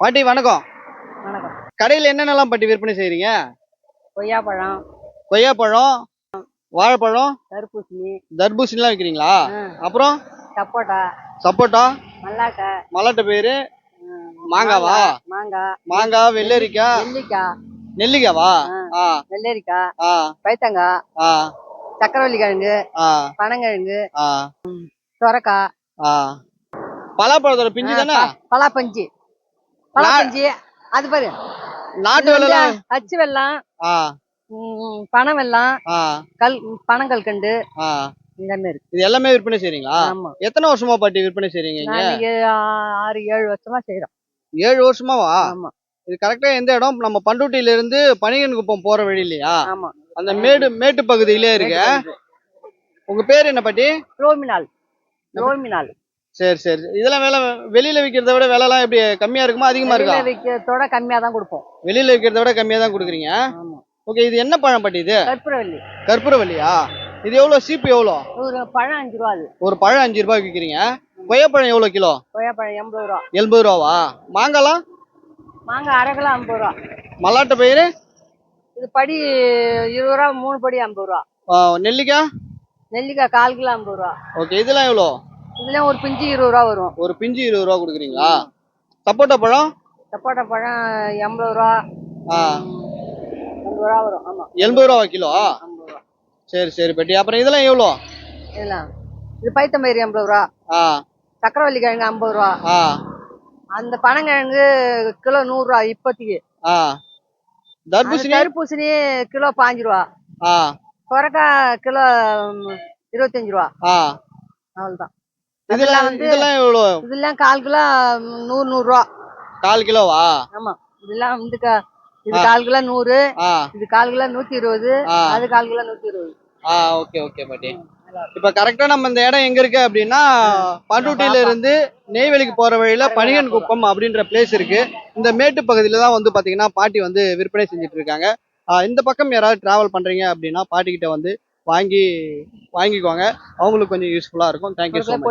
பாட்டி வணக்கம். வணக்கம். கடையில் என்னென்னலாம் பாட்டி விற்பனை செய்றீங்க? கொய்யாப்பழம். கொய்யாப்பழம் வாழைப்பழம் தர்பூசணி. தர்பூசணிலாம் விற்கிறீங்களா அப்புறம்? சப்போட்டா. சப்போட்டா? மல்லாட்ட. பயிறு ம், மாங்காவா? மாங்காய் மாங்காய் வெள்ளரிக்காய் நெல்லிக்காய் நெல்லிக்காவா? ஆ. வெள்ளரிக்காய் ஆ. பைத்தங்காய் ஆ. சக்கரவள்ளி கிழங்கு. ஆ. பனங்கிழங்கு. ஆ. சொரக்காய் ஆ. பலாப்பழத்தோட பிஞ்சு தானே? பலாப்பஞ்சு. பலாப்பஞ்சு அது பாரு. நாட்டு வெள்ளம் அச்சு வெல்லம் ஆ. ம், பனை ஆ. கல் பனங்கல்கண்டு ஆ. இந்த மாதிரி இருக்கு. இது எல்லாமே விற்பனை செய்றீங்களா? ஆமா. எத்தனை வருஷமா பாட்டி விற்பனை செய்றீங்க ஆ- ஆறு ஏழு வருஷமா செய்யறோம் ஏழு வருஷமாவா? ஆமா. இது கரெக்டா எந்த இடம்? நம்ம பண்ருட்டியில இருந்து பனியன் குப்பம் போற வழி இல்லையா ஆமா. அந்த மேடு மேட்டு பகுதியிலே இருக்கு. உங்க பேர் என்ன பாட்டி? ரோமினால். ரோமினால். சரி சரி. இதெல்லாம் விலை வெளியில விக்கிறத விட விலைலாம் எப்படி கம்மியா இருக்குமா அதிகமா இருக்கா? விற்கிறதோட கம்மியா தான் கொடுப்போம். வெளியில விக்கிறத விட கம்மியா தான் கொடுக்குறீங்க? ஓகே இது என்ன பழம் பாட்டி இது? கற்பூரவல்லி கற்பூரவல்லியா இது எவ்வளவு சீப்பு எவ்வளோ? ஒரு பழம் அஞ்சு ரூபா அது. ஒரு பழம் அஞ்சு ரூபாய்க்கு விற்கிறீங்க கொய்யாப்பழம் எவ்வளோ கிலோ? கொய்யாப்பழம் எண்பது ரூபா. எண்பது ரூபாவா? மாங்காலாம் மாங்காய் அரை கிலோ ஐம்பது ரூபா. மல்லாட்ட பயிறு? இது படி இருபது ரூபா மூணு படி ஐம்பது ரூபா. நெல்லிக்காய்? நெல்லிக்காய் கால் கிலோ ஐம்பது ரூபா. ஓகே இதெல்லாம் எவ்வளோ? இதுலயும் ஒரு பிஞ்சு இருபது ரூபா வரும். ஒரு பிஞ்சு இருபது ரூபா கொடுக்குறீங்களா? சப்போட்டா பழம்? சப்போட்டா பழம் எண்பது ரூபா. ஆ. எண்பது ரூபா வரும். ஆமா. எண்பது ரூபா கிலோ? சரி சரி பெட்டி. அப்புறம் இதெல்லாம் எவ்வளோ? இதெல்லாம். இது பைத்தம்பயிறு எண்பது ரூபா. ஆ. சக்கரவள்ளி கிழங்கு ஐம்பது ரூபா. ஆ. அந்த பனங்கிழங்கு கிலோ நூறு ரூபா இப்போதைக்கு. ஆ. தர்பூசணி? தர்பூசணி கிலோ பாஞ்சு ரூபா. ஆ. சொரக்காய் கிலோ இருபத்தஞ்சு ரூபா. ஆ. அவ்வளவுதான். இதெல்லாம் வந்து- இதெல்லாம் எவ்வளோ இதெல்லாம் கால் கிலோ நூறு நூறு ரூபா. கால் கிலோவா? ஆமா. இதெல்லாம் வந்து இது கால் கிலோ நூறு இது கால் கிலோ நூத்தி இருபது. அது கால் கிலோ நூத்தி இருபது. ஆ ஓகே ஓகே பாட்டி. இப்ப கரெக்டா நம்ம இந்த இடம் எங்க இருக்கு அப்படின்னா பண்ருட்டியில இருந்து நெய்வேலிக்கு போற வழியில பனியன் குப்பம் அப்படின்ற பிளேஸ் இருக்கு. இந்த மேட்டு பகுதியில தான் வந்து பாத்தீங்கன்னா பாட்டி வந்து விற்பனை செஞ்சுட்டு இருக்காங்க. இந்த பக்கம் யாராவது டிராவல் பண்றீங்க அப்படின்னா பாட்டி கிட்ட வந்து வாங்கி வாங்கிக்கோங்க. அவங்களுக்கு கொஞ்சம் யூஸ்ஃபுல்லா இருக்கும். Thank you so much